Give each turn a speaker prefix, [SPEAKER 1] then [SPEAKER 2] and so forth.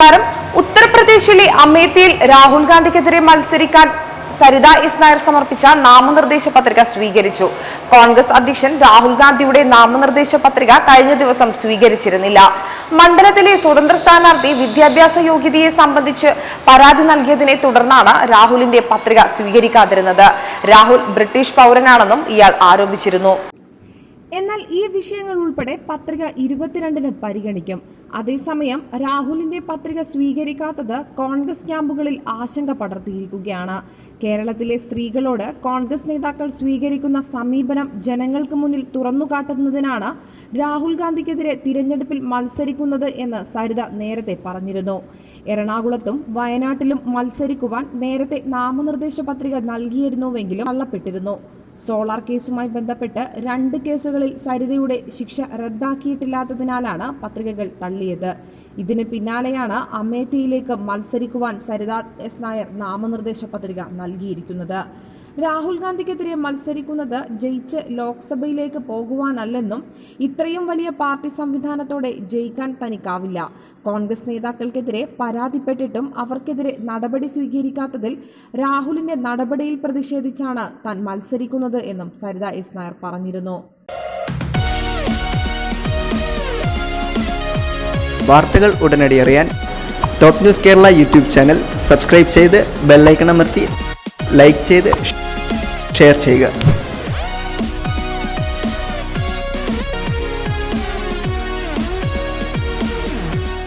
[SPEAKER 1] നമസ്കാരം ഉത്തർപ്രദേശിലെ അമേത്തിയിൽ രാഹുൽ ഗാന്ധിക്കെതിരെ മത്സരിക്കാൻ സരിത ഇസ്നായർ സമർപ്പിച്ച നാമനിർദ്ദേശ പത്രിക സ്വീകരിച്ചു. കോൺഗ്രസ് അധ്യക്ഷൻ രാഹുൽ ഗാന്ധിയുടെ നാമനിർദ്ദേശ പത്രിക കഴിഞ്ഞ ദിവസം സ്വീകരിച്ചിരുന്നില്ല. മണ്ഡലത്തിലെ സ്വതന്ത്ര സ്ഥാനാർത്ഥി വിദ്യാഭ്യാസ യോഗ്യതയെ സംബന്ധിച്ച് പരാതി നൽകിയതിനെ തുടർന്നാണ് രാഹുലിന്റെ പത്രിക സ്വീകരിക്കാതിരുന്നത്. രാഹുൽ ബ്രിട്ടീഷ് പൗരനാണെന്നും ഇയാൾ ആരോപിച്ചിരുന്നു.
[SPEAKER 2] എന്നാൽ ഈ വിഷയങ്ങൾ ഉൾപ്പെടെ പത്രിക ഇരുപത്തിരണ്ടിന് പരിഗണിക്കും. അതേസമയം രാഹുലിന്റെ പത്രിക സ്വീകരിക്കാത്തത് കോൺഗ്രസ് ക്യാമ്പുകളിൽ ആശങ്ക പടർത്തിയിരിക്കുകയാണ്. കേരളത്തിലെ സ്ത്രീകളോട് കോൺഗ്രസ് നേതാക്കൾ സ്വീകരിക്കുന്ന സമീപനം ജനങ്ങൾക്ക് മുന്നിൽ തുറന്നുകാട്ടുന്നതിനാണ് രാഹുൽ ഗാന്ധിക്കെതിരെ തിരഞ്ഞെടുപ്പിൽ മത്സരിക്കുന്നത് എന്ന് സരിത നേരത്തെ പറഞ്ഞിരുന്നു. എറണാകുളത്തും വയനാട്ടിലും മത്സരിക്കുവാൻ നേരത്തെ നാമനിർദ്ദേശ പത്രിക നൽകിയിരുന്നുവെങ്കിലും തള്ളപ്പെട്ടിരുന്നു. സോളാർ കേസുമായി ബന്ധപ്പെട്ട് രണ്ട് കേസുകളിൽ സരിതയുടെ ശിക്ഷ റദ്ദാക്കിയിട്ടില്ലാത്തതിനാലാണ് പത്രികകൾ തള്ളിയത്. ഇതിന് പിന്നാലെയാണ് അമേത്തിയിലേക്ക് മത്സരിക്കുവാൻ സരിത എസ് നായർ നാമനിർദ്ദേശ പത്രിക നൽകിയിരിക്കുന്നത്. രാഹുൽ ഗാന്ധിക്കെതിരെ മത്സരിക്കുന്നത് ജയിച്ച് ലോക്സഭയിലേക്ക് പോകുവാനല്ലെന്നും ഇത്രയും വലിയ പാർട്ടി സംവിധാനത്തോടെ ജയിക്കാൻ തനിക്കാവില്ല. കോൺഗ്രസ് നേതാക്കൾക്കെതിരെ പരാതിപ്പെട്ടിട്ടും അവർക്കെതിരെ നടപടി സ്വീകരിക്കാത്തതിൽ രാഹുലിന്റെ നടപടിയിൽ പ്രതിഷേധിച്ചാണ് താൻ മത്സരിക്കുന്നത് എന്നും സരിത എസ് നായർ പറഞ്ഞിരുന്നു.
[SPEAKER 3] വാർത്തകൾ ഉടനടി അറിയാൻ top news Kerala YouTube channel subscribe ചെയ്ത് ബെല്ലൈക്കൺ അമർത്തി ലൈക്ക് ചെയ്ത് ഷെയർ ചെയ്യുക.